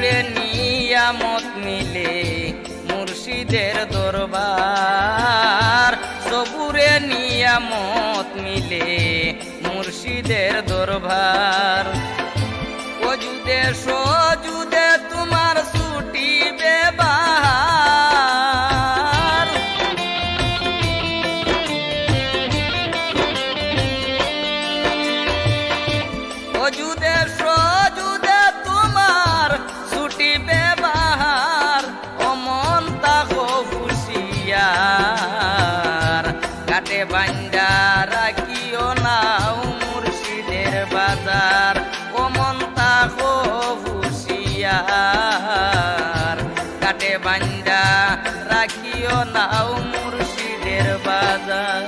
নূরে নিয়ামত মিলে মুর্শিদের দরবার। সবুরে নিয়ামত মিলে মুর্শিদের দরবার। অজুদে সজুদে তোমার ছুটি বেবার অজুদে সজুদে বান্দা রাখিও না মুর্শিদের বাজার। কাটে বান্দা রাখিও না মুর্শিদের বাজার।